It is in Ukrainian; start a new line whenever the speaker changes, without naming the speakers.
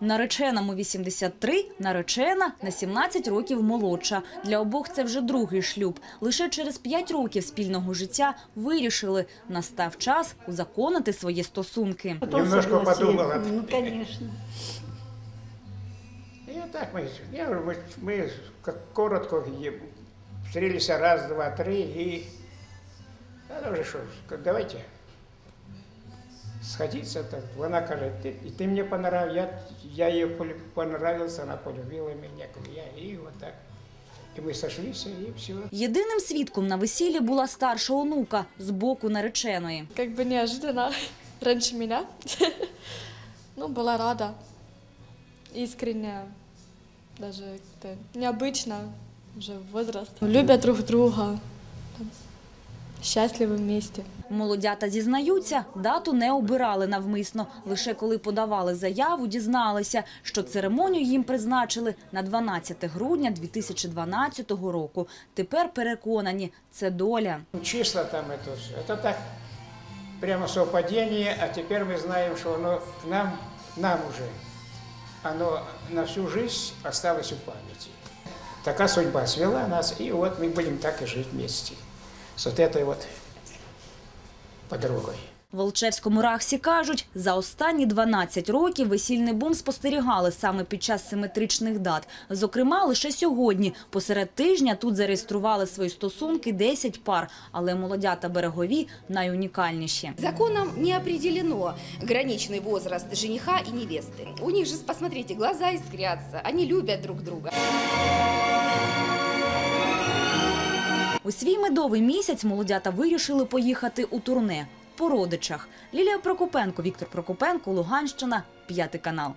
Нареченому 83, наречена на 17 років молодша. Для обох це вже другий шлюб. Лише через 5 років спільного життя вирішили настав час узаконити свої стосунки.
Немножко подумала.
Ну,
звісно. Я так ми, я, ми, ми коротко зустрілися раз, два, три і. а уже что, как, давайте сходиться. Так. Она говорит, ты, и ты мне понравился, я, я ей полю- понравился, она полюбила меня, как я, и вот так. И мы сошлись, и все.
Єдиним свідком на весіллі була старша онука з боку нареченої.
как бы неожиданно раньше меня. Ну, была рада, искренне, даже как-то необычно, уже возраст. Любят друг друга, там, счастливы вместе.
Молодята зізнаються, дату не обирали навмисно. Лише коли подавали заяву, дізналися, що церемонію їм призначили на 12 грудня 2012 року. Тепер переконані, це доля.
Числа там это все. Это так, прямо совпадение, а теперь мы знаем, что оно к нам, нам уже, оно на всю жизнь осталось в памяти. Такая судьба свела нас, и вот мы будем так и жить вместе. С вот этой вот подругой.
В Волчевському рахсі кажуть, за останні 12 років весільний бум спостерігали саме під час симетричних дат. Зокрема, лише сьогодні, посеред тижня, тут зареєстрували свої стосунки 10 пар, але молодята берегові найунікальніші.
Законом не определено граничный возраст жениха и невесты. У них же, посмотрите, глаза искрятся, они любят друг друга.
У свій медовий місяць молодята вирішили поїхати у турне по родичах. Лілія Прокопенко, Віктор Прокопенко, Луганщина, п'ятий канал.